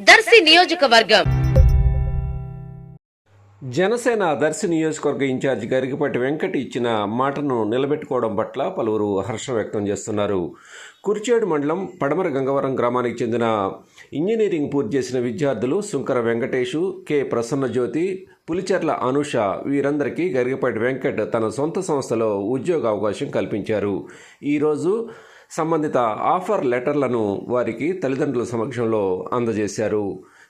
దర్శి నియోజకవర్గం. జనసేన దర్శి నియోజకవర్గ ఇన్ఛార్జ్ గరికపాటి వెంకట్ ఇచ్చిన మాటను నిలబెట్టుకోవడం పట్ల పలువురు హర్షం వ్యక్తం చేస్తున్నారు. కుర్చేడు మండలం పడమర గంగవరం గ్రామానికి చెందిన ఇంజనీరింగ్ పూర్తి చేసిన విద్యార్థులు సుంకర వెంకటేషు కె ప్రసన్నజ్యోతి పులిచెర్ల అనుష వీరందరికీ గరికపాటి వెంకట్ తన సొంత సంస్థలో ఉద్యోగ అవకాశం కల్పించారు. ఈరోజు సంబంధిత ఆఫర్ లెటర్లను వారికి తల్లిదండ్రుల సమక్షంలో అందజేశారు.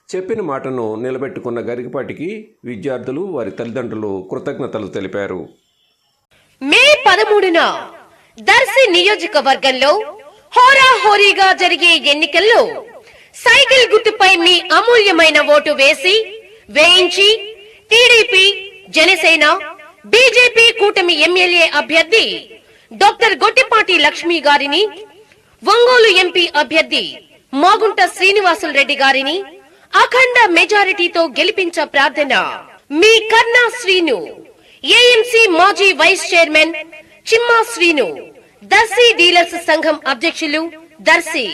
చెప్పిన మాటను నిలబెట్టుకున్న గరికపాటికి విద్యార్థులు వారి తల్లిదండ్రులు కృతజ్ఞతలు తెలిపారు. మే పదమూడున దర్శి నియోజకవర్గంలో హోరాహోరీగా జరిగే ఎన్నికల్లో సైకిల్ గుర్తుపై మీ అమూల్యమైన ఓటు వేసి వేయించి టీడీపీ జనసేన బీజేపీ కూటమి ఎమ్మెల్యే అభ్యర్థి డాక్టర్ గొట్టిపాటి లక్ష్మి గారిని ఒంగోలు ఎంపీ అభ్యర్థి మాగుంట శ్రీనివాసులు రెడ్డి గారిని అఖండ మెజారిటీతో గెలిపించ ప్రార్థన మీ కర్ణా శ్రీను ఏఎంసీ మాజీ vice chairman Chimma Srinu Darshi dealers సంఘం అధ్యక్షులు దర్శి.